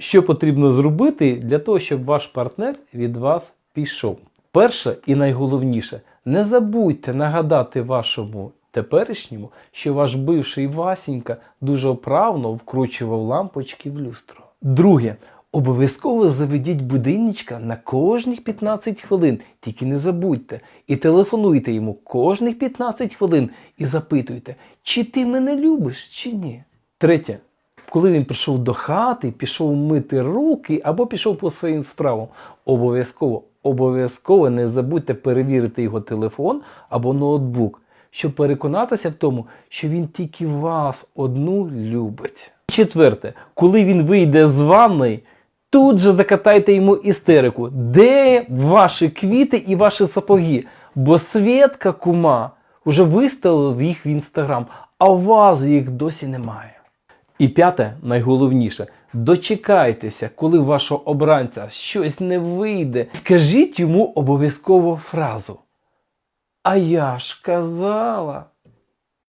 Що потрібно зробити для того, щоб ваш партнер від вас пішов? Перше і найголовніше, не забудьте нагадати вашому теперішньому, що ваш бивший Васінька дуже оправно вкручував лампочки в люстро. Друге, обов'язково заведіть будильничка на кожних 15 хвилин, тільки не забудьте. І телефонуйте йому кожних 15 хвилин і запитуйте, чи ти мене любиш, чи ні. Третє, коли він прийшов до хати, пішов мити руки або пішов по своїм справам, обов'язково, обов'язково не забудьте перевірити його телефон або ноутбук, щоб переконатися в тому, що він тільки вас одну любить. Четверте, коли він вийде з ванної, тут же закатайте йому істерику. Де ваші квіти і ваші сапоги? Бо Свєтка кума вже виставив їх в інстаграм, а у вас їх досі немає. І п'яте, найголовніше, дочекайтеся, коли вашого обранця щось не вийде. Скажіть йому обов'язково фразу. А я ж казала.